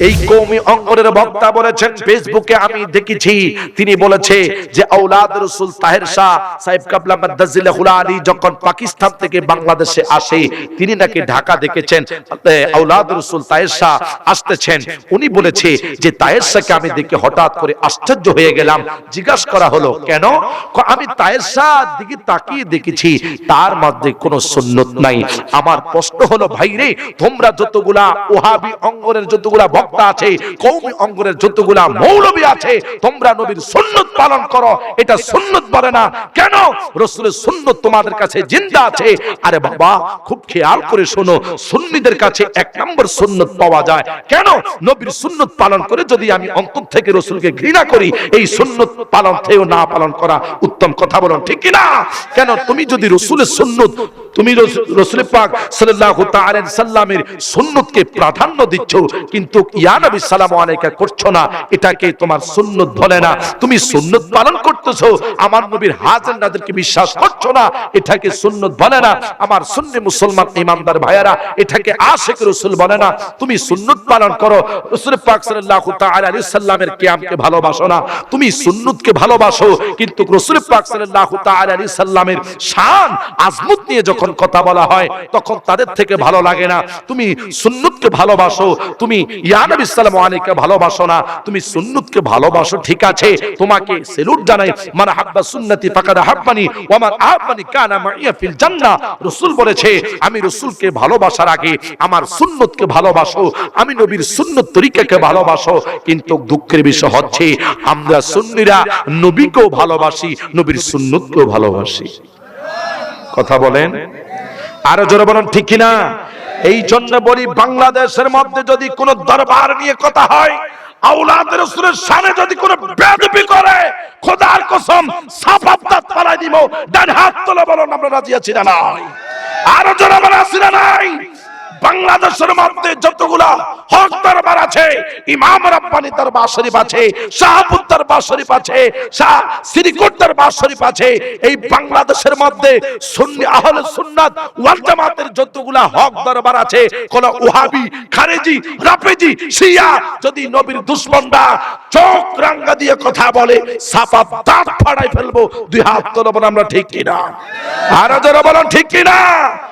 এই কৌমি অঙ্গনের বক্তা বলেছেন ফেসবুকে আমি দেখেছি তিনি বলেছে যে আওলাদ রসুল তাহের শাহ সাহেব কাবলা মাদ্দাজিল আলী যখন পাকিস্তান থেকে বাংলাদেশে আসে তিনি নাকি ঢাকা দেখেছেন এ, আওলাদ রসুল তাহের শাহ আসতেছেন। উনি বলেছে যে তাহের শাহকে আমি দেখে হঠাৎ করে আশ্চর্য হয়ে গেলাম। জিজ্ঞাসা করা হলো কেন? আমি তাহের শাহ দিকে তাকিয়ে দেখেছি তার মধ্যে কোনো সুন্নত নাই। আমার প্রশ্ন হলো ভাই রে তোমরা যতগুলা ওহাবি অঙ্গনের যতগুলা বক্তা আছে, কৌমি অঙ্গনের যতগুলা মৌলবী আছে, তোমরা নবীর সুন্নত পালন করো, এটা সুন্নত বলে না। কেন? রসুলের সুন্নত তোমাদের কাছে জিন্দা আছে। আরে বাবা, খুব খেয়াল করে শোনো, সুন্নিদের কাছে এক নম্বর সুন্নত পাওয়া যায়। কেন? নবীর সুন্নত পালন করে যদি আমি অন্তর থেকে রসুলকে ঘৃণা করি, এই সুন্নত পালন থেকেও না পালন করা উত্তম কথা বলুন, ঠিক কি না কেন? তুমি যদি রসুলের সুন্নত তুমি রসুল পাক সাল্লাল্লাহু তাআলা সাল্লামের সুন্নতকে প্রাধান্য দিচ্ছ, কিন্তু ইয়া নবী সালাম আলাইকা করছ না, এটাকে তোমার সুন্নত বলে না। তুমি সুন্নত পালন করতেছো, আমার নবীর হাজার নাদেরকে বিশ্বাস করছ না, এটাকে সুন্নত বলে না। আমার সুন্নি মুসলমান ইমানদার ভাইয়ারা, এটাকে আশিক রাসূল বলে না। তুমি সুন্নত পালন করো, রাসূল পাক সাল্লাল্লাহু তাআলা আলাইহি সাল্লামের কিয়ামকে ভালোবাসো না। তুমি সুন্নতকে ভালোবাসো, কিন্তু রসুল পাক সাল্লাল্লাহু তাআলা আলাইহি সাল্লামের শান, আজমত নিয়ে যখন কথা বলা হয়, তখন তাদের থেকে ভালো লাগে না। তুমি সুন্নতকে ভালোবাসো, তুমি ইয়া নবী সাল্লাল্লাহু ভালোবাসো না। তুমি সুন্নতকে ভালোবাসো, ঠিক আছে। তোমাকে সেলুট জানাই, মান হাব্বা সুন্নতি ফাকাদ হাব্বানি ওয়া মান আহাব্বানি কানা মাইয়া ফিল জান্নাহ। রাসূল বলেছে, আমি রাসূলকে ভালোবাসার আগে আমার সুন্নতকে ভালোবাসো। আমি নবীর সুন্নত তরিকাকে ভালোবাসো। কিন্তু দুঃখের বিষয় হচ্ছে, আমরা সুন্নিরা নবীকেও ভালোবাসি, নবীর সুন্নতকেও ভালোবাসি। কথা বলেন। আরও জোরে বলেন, ঠিক কিনা? এই জন্য বলি, বাংলাদেশের মধ্যে যদি কোন দরবার নিয়ে কথা হয় আউলাদ রসুলের সামনে যদি কোনো করে, খোদার আমরা রাজি আছি না আরও জোরে বলে না নাই? বাংলাদেশের মধ্যে যতগুলা হক দরবার আছে, ইমাম রাব্বানি দরবার শরীফ আছে শাহপুর দরবার শরীফ আছে, শাহ শ্রীকোট দরবার শরীফ আছে, এই বাংলাদেশের মধ্যে সুন্নি, আহলে সুন্নাত ওয়াল জামাতের যতগুলা হক দরবার আছে, কোন ওহাবি, খারেজি, রাফেজি, শিয়া, যদি নবীর দুশমনরা চোখ রাঙ্গা দিয়ে কথা বলে, সাপা দাঁত ফাড়াই ফেলব, দুই হাত তোলবো আমরা ঠিক কিনা? আর যারা বলেন, ঠিক কিনা?